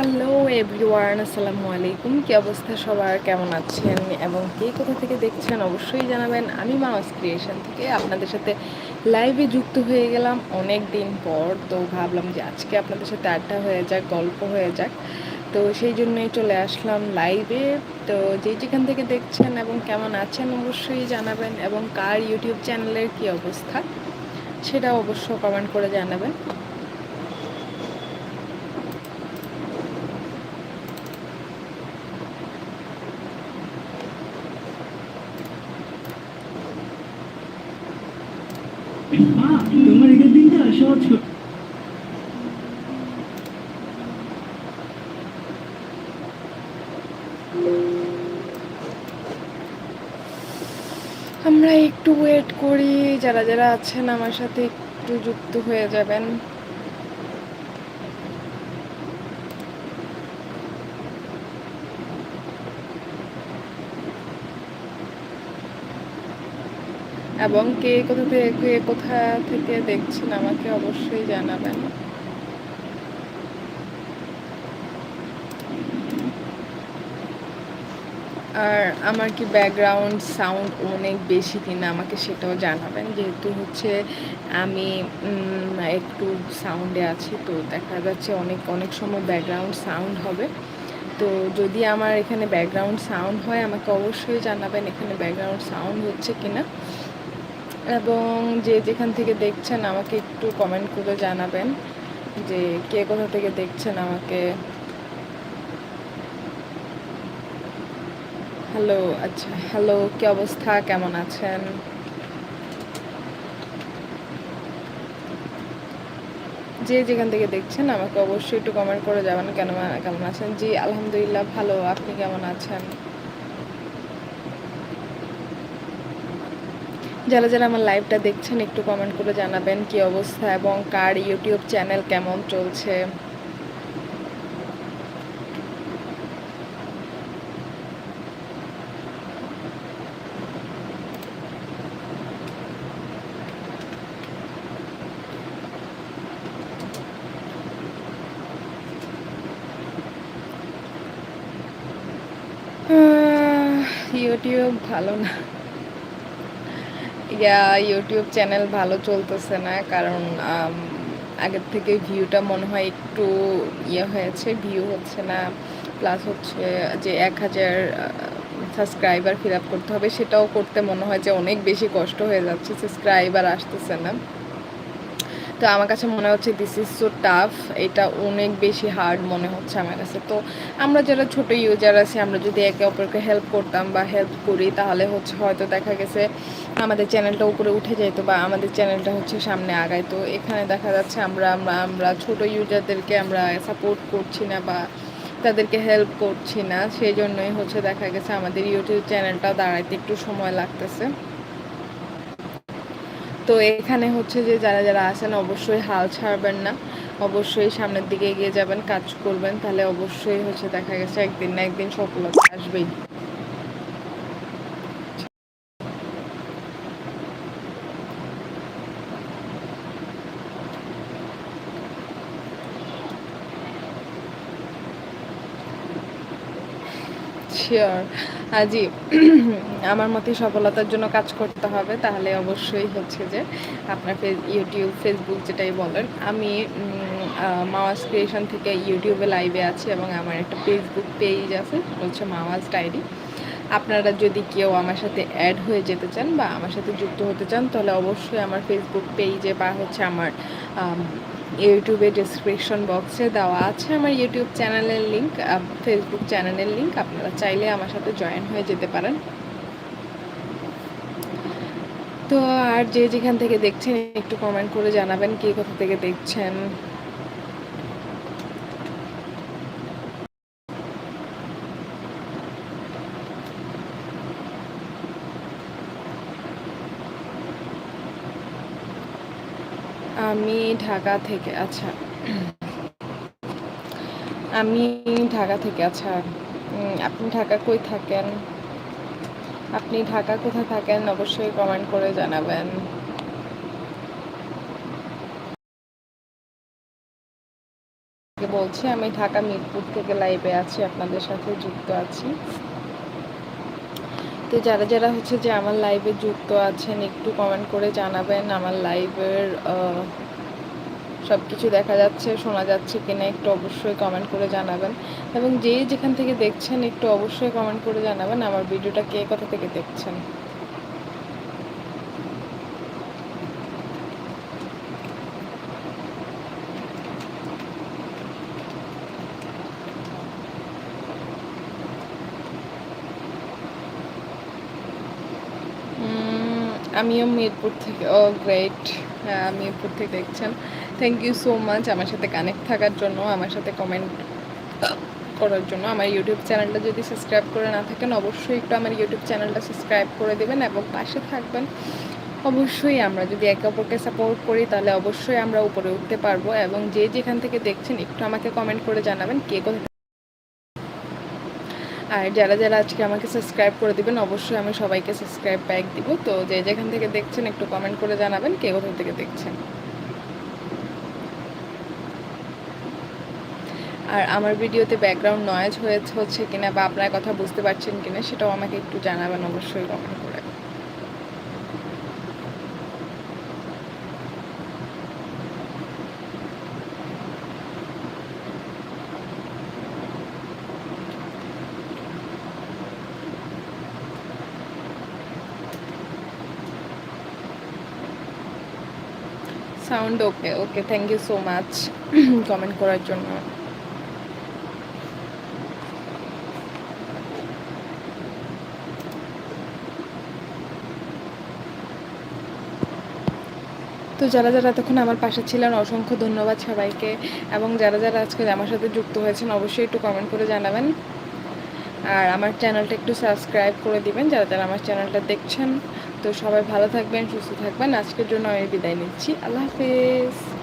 Hello everyone, আসসালামু আলাইকুম। কি অবস্থা সবার? কেমন আছেন এবং কে কোথা থেকে দেখছেন অবশ্যই জানাবেন। আমি মাওয়াস ক্রিয়েশন থেকে আপনাদের সাথে লাইভে যুক্ত হয়ে গেলাম অনেক দিন পর। তো ভাবলাম যে আজকে আপনাদের সাথে আড্ডা হয়ে যাক, গল্প হয়ে যাক। তো সেই জন্যই চলে আসলাম লাইভে। তো যে যেখান থেকে দেখছেন এবং কেমন আছেন অবশ্যই জানাবেন এবং কার ইউটিউব চ্যানেলের কি অবস্থা সেটা অবশ্য কমেন্ট করে জানাবেন। আমরা একটু ওয়েট করি যারা যারা আছেন আমার সাথে একটু যুক্ত হয়ে যাবেন। এবং কে কোথা থেকে কোথা থেকে দেখছেন আমাকে অবশ্যই জানাবেন। আর আমার কি ব্যাকগ্রাউন্ড সাউন্ড অনেক বেশি কিনা আমাকে সেটাও জানাবেন। যেহেতু হচ্ছে আমি একটু সাউন্ডে আছি, তো দেখা যাচ্ছে অনেক অনেক সময় ব্যাকগ্রাউন্ড সাউন্ড হবে। তো যদি আমার এখানে ব্যাকগ্রাউন্ড সাউন্ড হয়, আমাকে অবশ্যই জানাবেন এখানে ব্যাকগ্রাউন্ড সাউন্ড হচ্ছে কিনা। এবং যে যেখান থেকে দেখছেন আমাকে একটু কমেন্ট করে জানাবেন যে কে কোথা থেকে দেখছেন আমাকে। হ্যালো আচ্ছা হ্যালো কি অবস্থা? কেমন আছেন? যে যেখান থেকে দেখছেন আমাকে অবশ্যই একটু কমেন্ট করে যাবেন কেন কেমন আছেন? জি, আলহামদুলিল্লাহ, ভালো। আপনি কেমন আছেন? যারা যারা আমার লাইভটা দেখছেন, একটু কমেন্ট করে জানাবেন কি অবস্থা এবং কার ইউটিউব চ্যানেল কেমন চলছে। ইউটিউব ভালো না। ইয়া ইউটিউব চ্যানেল ভালো চলতেছে না, কারণ আগের থেকে ভিউটা মনে হয় একটু ইয়ে হয়েছে ভিউ হচ্ছে না প্লাস হচ্ছে যে এক হাজার সাবস্ক্রাইবার ফিল আপ করতে হবে, সেটাও করতে মনে হয় যে অনেক বেশি কষ্ট হয়ে যাচ্ছে সাবস্ক্রাইবার আসতেছে না। তো আমার কাছে মনে হচ্ছে দিস ইজ সো টাফ এটা অনেক বেশি হার্ড মনে হচ্ছে আমার কাছে। তো আমরা যারা ছোট ইউজার আছি, আমরা যদি একে অপরকে হেল্প করতাম বা হেল্প করি, তাহলে হচ্ছে হয়তো দেখা গেছে আমাদের চ্যানেলটা উপরে উঠে যেত বা আমাদের চ্যানেলটা হচ্ছে সামনে আগায়। তো এখানে দেখা যাচ্ছে আমরা আমরা আমরা ছোট ইউজারদেরকে আমরা সাপোর্ট করছি না বা তাদেরকে হেল্প করছি না। সেই জন্যই হচ্ছে দেখা গেছে আমাদের ইউটিউব চ্যানেলটা দাঁড়াইতে একটু সময় লাগতেছে। তো এখানে হচ্ছে যে যারা যারা আছেন অবশ্যই হাল ছাড়বেন না। অবশ্যই সামনের দিকে এগিয়ে যাবেন, কাজ করবেন, তাহলে অবশ্যই হচ্ছে দেখা গেছে একদিন না একদিন সফলতা আসবেই। শিওর জি আমার মতে সফলতার জন্য কাজ করতে হবে তাহলে অবশ্যই হচ্ছে যে আপনার ফেস ইউটিউব ফেসবুক যেটাই বলেন আমি মাওয়াজ ক্রিয়েশন থেকে ইউটিউবে লাইভে আছি এবং আমার একটা ফেসবুক পেজ আছে হচ্ছে মাওয়াজ ডায়েরি। আপনারা যদি কেউ আমার সাথে অ্যাড হয়ে যেতে চান বা আমার সাথে যুক্ত হতে চান তাহলে অবশ্যই আমার ফেসবুক পেজে বা হচ্ছে আমার আম, ইউটিউবে ডিসক্রিপশন বক্সে দেওয়া আছে আমার ইউটিউব চ্যানেলের লিঙ্ক ফেসবুক চ্যানেলের লিঙ্ক আপনারা চাইলে আমার সাথে জয়েন হয়ে যেতে পারেন। তো আর যে যেখান থেকে দেখছেন, একটু কমেন্ট করে জানাবেন কে কোথা থেকে দেখছেন। আমি ঢাকা থেকে আচ্ছা। আমি ঢাকা থেকে আচ্ছা। আপনি ঢাকা কই থাকেন? আপনি ঢাকা কোথায় থাকেন অবশ্যই কমেন্ট করে জানাবেন। বলছি, আমি ঢাকা মিরপুর থেকে লাইভে আছি, আপনাদের সাথে যুক্ত আছি। তো যারা যারা হচ্ছে যে আমার লাইভে যুক্ত আছেন, একটু কমেন্ট করে জানাবেন আমার লাইভের সব কিছু দেখা যাচ্ছে, শোনা যাচ্ছে কিনা, একটু অবশ্যই কমেন্ট করে জানাবেন। এবং যে যেখান থেকে দেখছেন, একটু অবশ্যই কমেন্ট করে জানাবেন আমার ভিডিওটা কে কোথা থেকে দেখছেন। আমিও মিরপুর থেকে, ও গ্রেট হ্যাঁ মিরপুর থেকে দেখছেন। থ্যাংক ইউ সো মাচ আমার সাথে কানেক্ট থাকার জন্য, আমার সাথে কমেন্ট করার জন্য। আমার ইউটিউব চ্যানেলটা যদি সাবস্ক্রাইব করে না থাকেন, অবশ্যই একটু আমার ইউটিউব চ্যানেলটা সাবস্ক্রাইব করে দেবেন এবং পাশে থাকবেন। অবশ্যই আমরা যদি একে অপরকে সাপোর্ট করি, তাহলে অবশ্যই আমরা উপরে উঠতে পারব এবং যে যেখান থেকে দেখছেন, একটু আমাকে কমেন্ট করে জানাবেন, কে কোথা আর যারা যারা আজকে আমাকে সাবস্ক্রাইব করে দেবেন, অবশ্যই আমি সবাইকে সাবস্ক্রাইব ব্যাক দিব। তো যে যেখান থেকে দেখছেন, একটু কমেন্ট করে জানাবেন কে কোথা থেকে দেখছেন। আর আমার ভিডিওতে ব্যাকগ্রাউন্ড নয়েজ হয়েছে, হচ্ছে কিনা বা আপনার কথা বুঝতে পারছেন কিনা, সেটাও আমাকে একটু জানাবেন অবশ্যই কমেন্ট করে sound okay okay thank you so much comment করার জন্য। তো যারা যারা এতক্ষণ আমার পাশে ছিলেন, অসংখ্য ধন্যবাদ সবাইকে। এবং যারা যারা আজকে আমার সাথে যুক্ত হয়েছেন, অবশ্যই একটু কমেন্ট করে জানাবেন। আর আমার চ্যানেলটা একটু সাবস্ক্রাইব করে দিবেন, যারা যারা আমার চ্যানেলটা দেখছেন। তো সবাই ভালো থাকবেন সুস্থ থাকবেন। আজকের জন্য আমি বিদায় নিচ্ছি। আল্লাহ হাফেজ।